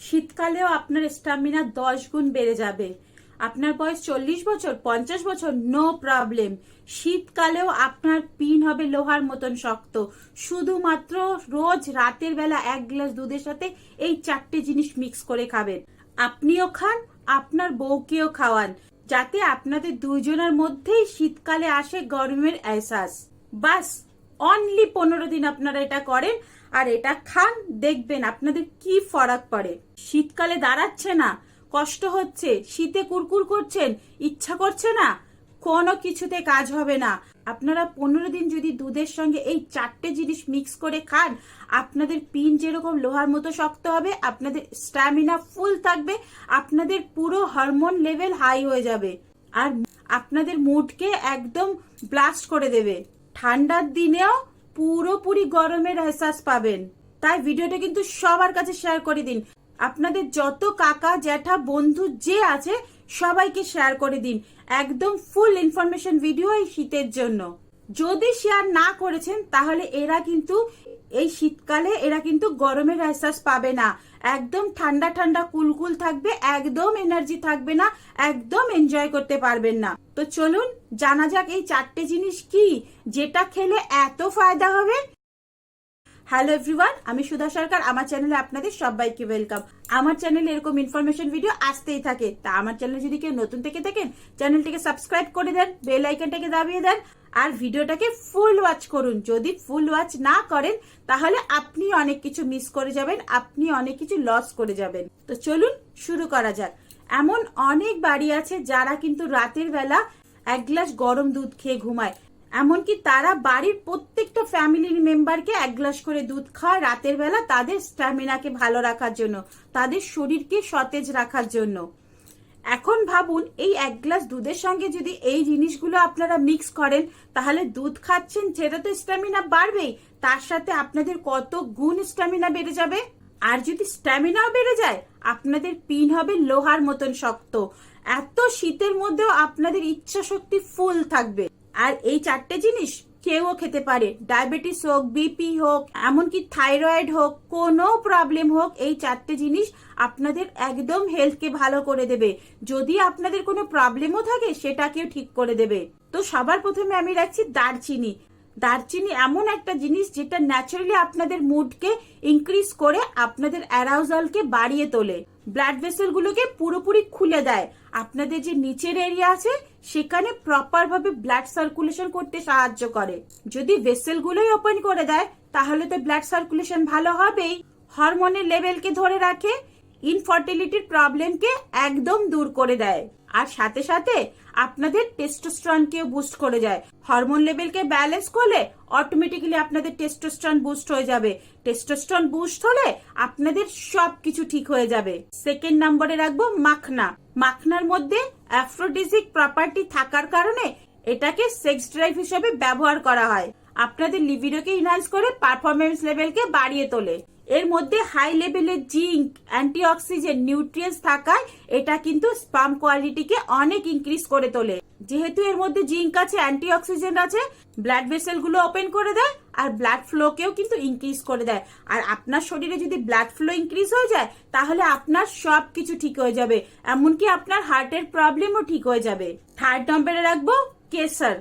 শীতকালেও আপনার স্টামিনা দশ গুণ বেড়ে যাবে। আপনার বয়স চল্লিশ বছর, পঞ্চাশ বছর নো প্রবলেম শীতকালেও আপনার পিন হবে লোহার মতন শক্ত। শুধুমাত্র রোজ রাতের বেলা এক গ্লাস দুধের সাথে এই চারটে জিনিস মিক্স করে খাবেন। আপনিও খান, আপনার বউকেও খাওয়ান, যাতে আপনাদের দুইজনের মধ্যেই শীতকালে আসে গরমের এহসাস। বাস অনলি পনেরো দিন আপনারা এটা করেন, আর এটা খান, দেখবেন আপনাদের কি ফরাক পড়ে। শীতকালে দাঁড়াচ্ছে না, কষ্ট হচ্ছে, শীতে কুরকুর করছেন, ইচ্ছা করছে না, কোনো কিছুতে কাজ হবে না। আপনারা পনেরো দিন যদি দুধের সঙ্গে এই চারটে জিনিস মিক্স করে খান, আপনাদের পিন যেরকম লোহার মতো শক্ত হবে, আপনাদের স্ট্যামিনা ফুল থাকবে, আপনাদের পুরো হরমোন লেভেল হাই হয়ে যাবে। আর আপনাদের মুডকে একদম ব্লাস্ট করে দেবে। ঠান্ডার দিনেও পুরোপুরি গরমের এহসাস পাবেন। তাই ভিডিওটা কিন্তু সবার কাছে শেয়ার করে দিন। আপনাদের যত কাকা, জ্যাঠা, বন্ধু যে আছে, সবাইকে শেয়ার করে দিন। একদম ফুল ইনফরমেশন ভিডিও এই শীতের জন্য। যদি শেয়ার না করেছেন, তাহলে এরা কিন্তু এই শীতকালে এরা কিন্তু গরমের এহসাস পাবে না। একদম ঠান্ডা ঠান্ডা কুলকুল থাকবে, একদম এনার্জি থাকবে না, একদম এনজয় করতে পারবেন না। তো চলুন, জানা যাক এই চারটে জিনিস কি, যেটা খেলে এত ফায়দা হবে। হ্যালো এভরিওয়ান আমি সুধা সরকার, আমার চ্যানেলে আপনাদের সবাইকে ওয়েলকাম আমার চ্যানেলে এরকম ইনফরমেশন ভিডিও আসতেই থাকে। তা আমার চ্যানেলে যদি কেউ নতুন থেকে থাকেন চ্যানেলটিকে সাবস্ক্রাইব করে দেন বেল আইকনটাকে দাবিয়ে দেন। আর ভিডিওটাকে ফুল ওয়াচ করুন। যদি ফুল ওয়াচ না করেন, তাহলে আপনি অনেক কিছু মিস করে যাবেন, আপনি অনেক কিছু লস করে যাবেন। তো চলুন শুরু করা যাক। এমন অনেক বাড়ি আছে যারা কিন্তু রাতের বেলা এক গ্লাস গরম দুধ খেয়ে ঘুমায়। এমনকি তারা বাড়ির প্রত্যেকটা ফ্যামিলির মেম্বারকে এক গ্লাস করে দুধ খায় রাতের বেলা তাদের স্ট্যামিনাকে ভালো রাখার জন্য, তাদের শরীরকে সতেজ রাখার জন্য। এখন ভাবুন, এই এক গ্লাস দুধের সঙ্গে যদি এই জিনিসগুলো আপনারা মিক্স করেন, তাহলে দুধ খাচ্ছেন, সেটা তো স্ট্যামিনা বাড়বেই। তার সাথে আপনাদের কত গুণ স্ট্যামিনা বেড়ে যাবে? আর যদি স্ট্যামিনাও বেড়ে যায়, আপনাদের পিন হবে লোহার মতন শক্ত। এত শীতের মধ্যেও আপনাদের ইচ্ছা শক্তি ফুল থাকবে। আর এই চারটে জিনিস কেউও খেতে পারে। ডায়াবেটিস হোক, বিপি হোক, এমনকি থাইরয়েড হোক, কোনো প্রবলেম হোক, এই চারটে জিনিস আপনাদের একদম হেলথকে ভালো করে দেবে। যদি আপনাদের কোনো প্রবলেমও থাকে, সেটাকেও ঠিক করে দেবে। তো সবার প্রথমে আমি রাখছি দারচিনি। দারচিনি এমন একটা জিনিস যেটা ন্যাচারালি আপনাদের মুডকে ইনক্রিজ করে আপনাদের অ্যারাউজালকে বাড়িয়ে তোলে। ব্লাড ভেসেল গুলোকে পুরোপুরি খুলে দেয়। আপনাদের যে নিচের এরিয়া আছে সেখানে প্রপার ভাবে ব্লাড সার্কুলেশন করতে সাহায্য করে। যদি ভেসেল গুলোই ওপেন করে দেয়, তাহলে তো ব্লাড সার্কুলেশন ভালো হবেই। হরমোনের লেভেলকে ধরে রাখে ইনফার্টিলিটির প্রবলেমকে একদম দূর করে দেয়। আর সাথে সাথে আপনাদের টেস্টোস্ট্রনকেও বুস্ট করে যায়। হরমোন লেভেলকে ব্যালেন্স করলে অটোমেটিক্যালি আপনাদের টেস্টোস্ট্রন বুস্ট হয়ে যাবে। টেস্টোস্ট্রন বুস্ট হলে আপনাদের সব কিছু ঠিক হয়ে যাবে। সেকেন্ড নম্বরে রাখব মাখনা। মাখনার মধ্যে অ্যাফ্রোডিজিক প্রপার্টি থাকার কারণে এটাকে সেক্স ড্রাইভ হিসেবে ব্যবহার করা হয়। আপনাদের লিভিডোকে ইনহান্স করে পারফরমেন্স লেভেলকে বাড়িয়ে তোলে। এর মধ্যে হাই লেভেলের জিঙ্ক অ্যান্টিঅক্সিজেন নিউট্রিয়েন্টস থাকায় এটা কিন্তু স্পাম কোয়ালিটিকে অনেক ইনক্রিজ করে তোলে। যেহেতু এর মধ্যে জিঙ্ক আছে অ্যান্টিঅক্সিজেন আছে ব্লাড ভেসেলগুলো ওপেন করে দেয় আর ব্লাড ফ্লোকেও কিন্তু ইনক্রিজ করে দেয়। আর আপনার শরীরে যদি ব্লাড ফ্লো ইনক্রিজ হয়ে যায়, তাহলে আপনার সব কিছু ঠিক হয়ে যাবে। এমনকি আপনার হার্টের প্রবলেমও ঠিক হয়ে যাবে। থার্ড নম্বরে রাখব, কেসার।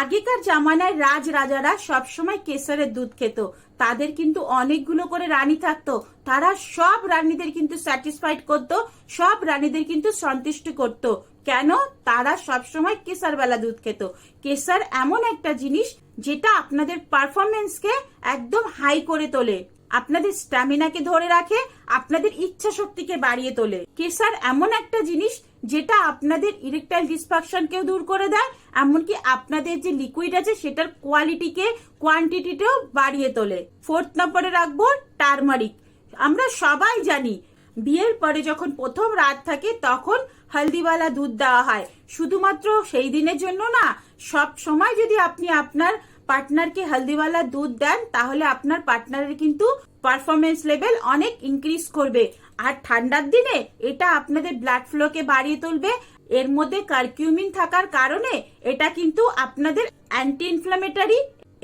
আগেকার জামানায় রাজ রাজারা সবসময় কেসারের দুধ খেত। তাদের কিন্তু অনেকগুলো করে রানী থাকতো। তারা সব রানীদের কিন্তু স্যাটিসফাইড করতো, সব রানীদের কিন্তু সন্তুষ্ট করত। কেন? তারা সবসময় কেসার বেলা দুধ খেত। কেসার এমন একটা জিনিস যেটা আপনাদের পারফরমেন্সকে একদম হাই করে তোলে। আপনাদের স্ট্যামিনাকে ধরে রাখে, আপনাদের ইচ্ছা শক্তিকে বাড়িয়ে তোলে। কেসার এমন একটা জিনিস যেটা আপনাদের ইরেকটাইল ডিসফাকশনকেও দূর করে দেয়, এমনকি আপনাদের যে লিকুইড আছে সেটার কোয়ালিটিকে কোয়ান্টিটিটাও বাড়িয়ে তোলে। ফোর্থ নম্বরে রাখব টার্মারিক আমরা সবাই জানি, বিয়ের পরে যখন প্রথম রাত থাকে তখন হলদিওয়ালা দুধ দেওয়া হয়। শুধুমাত্র সেই দিনের জন্য না, সব সময় যদি আপনি আপনার পার্টনারকে হলদিওয়ালা দুধ দেন, তাহলে আপনার পার্টনারের কিন্তু পারফরমেন্স লেভেল অনেক ইনক্রিজ করবে। আর ঠান্ডার দিনে এটা আপনাদের ব্লাড ফ্লোকে বাড়িয়ে তুলবে। এর মধ্যে কার্কিউমিন থাকার কারণে এটা কিন্তু আপনাদের অ্যান্টি ইনফ্লামেটারি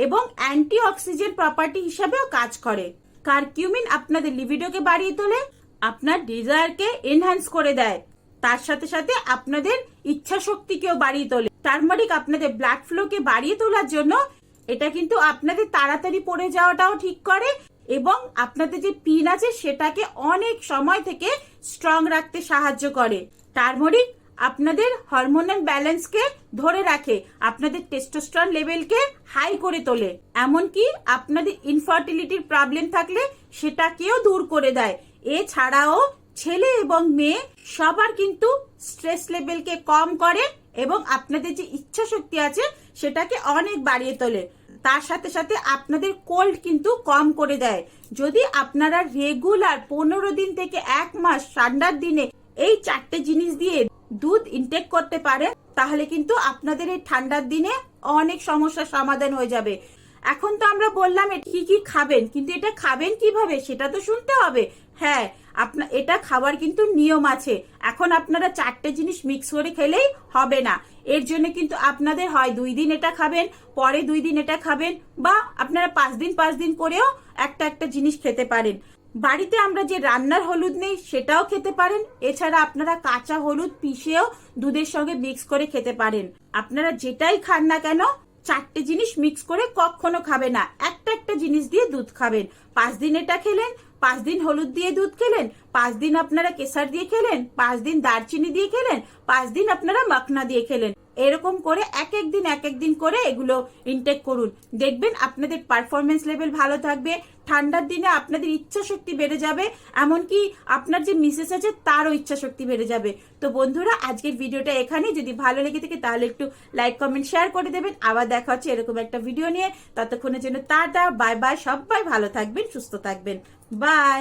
এবং অ্যান্টি অক্সিজেন প্রপার্টি হিসাবেও কাজ করে। কার্কিউমিন আপনাদের লিভিডোকে বাড়িয়ে তোলে, আপনার ডিজায়ারকে এনহ্যান্স করে দেয়। তার সাথে সাথে আপনাদের ইচ্ছা শক্তিকেও বাড়িয়ে তোলে। টার্মারিক আপনাদের ব্লাড ফ্লোকে বাড়িয়ে তোলার জন্য এটা কিন্তু আপনাদের তাড়াতাড়ি পড়ে যাওয়াটাও ঠিক করে। এবং আপনাদের যে পিন আছে সেটাকে অনেক সময় থেকে স্ট্রং রাখতে সাহায্য করে। টার্মরিক আপনাদের হরমোনাল ব্যালেন্সকে ধরে রাখে, আপনাদের টেস্টোস্টেরন লেভেলকে হাই করে তোলে। এমনকি আপনাদের ইনফার্টিলিটির প্রবলেম থাকলে সেটাকেও দূর করে দেয়। এছাড়াও ছেলে এবং মেয়ে সবার কিন্তু স্ট্রেস লেভেলকে কম করে এবং আপনাদের যে ইচ্ছা শক্তি আছে সেটাকে অনেক বাড়িয়ে তোলে। তার সাথে সাথে আপনাদের কোল্ড কিন্তু কম করে দেয়। যদি আপনারা রেগুলার পনেরো দিন থেকে এক মাস ঠান্ডার দিনে এই চারটে জিনিস দিয়ে দুধ ইনটেক করতে পারেন, তাহলে কিন্তু আপনাদের এই ঠান্ডার দিনে অনেক সমস্যার সমাধান হয়ে যাবে। এখন তো আমরা বললাম কি কি খাবেন, কিন্তু এটা খাবেন কীভাবে সেটা তো শুনতে হবে। হ্যাঁ আপনার এটা খাওয়ার কিন্তু নিয়ম আছে। এখন আপনারা চারটে জিনিস মিক্স করে খেলেই হবে না। এর জন্য কিন্তু আপনাদের হয় দুই দিন এটা খাবেন, পরে দুই দিন এটা খাবেন বা আপনারা পাঁচ দিন পাঁচ দিন করেও একটা একটা জিনিস খেতে পারেন। বাড়িতে আমরা যে রান্নার হলুদ নেই সেটাও খেতে পারেন। এছাড়া আপনারা কাঁচা হলুদ পিষেও দুধের সঙ্গে মিক্স করে খেতে পারেন। আপনারা যেটাই খান না কেন, চারটে জিনিস মিক্স করে কখনো খাবে না। একটা একটা জিনিস দিয়ে দুধ খাবেন। পাঁচ দিন এটা খেলেন পাঁচ দিন হলুদ দিয়ে দুধ খেলেন, পাঁচ দিন আপনারা কেসার দিয়ে খেলেন, পাঁচ দিন দারচিনি দিয়ে খেলেন, পাঁচ দিন আপনারা মাখনা দিয়ে খেলেন। এরকম করে এক এক দিন, এক এক দিন করে এগুলো ইনটেক করুন। দেখবেন আপনাদের পারফরমেন্স লেভেল ভালো থাকবে ঠান্ডার দিনে আপনাদের ইচ্ছা শক্তি বেড়ে যাবে, এমনকি আপনার যে মিসেস আছে তারও ইচ্ছা শক্তি বেড়ে যাবে। তো বন্ধুরা, আজকের ভিডিওটা এখানে যদি ভালো লেগে থাকে তাহলে একটু লাইক, কমেন্ট, শেয়ার করে দেবেন। আবার দেখা হচ্ছে এরকম একটা ভিডিও নিয়ে। ততক্ষণের জন্য টাটা, বাই বাই, সবাই ভালো থাকবেন, সুস্থ থাকবেন। বাই।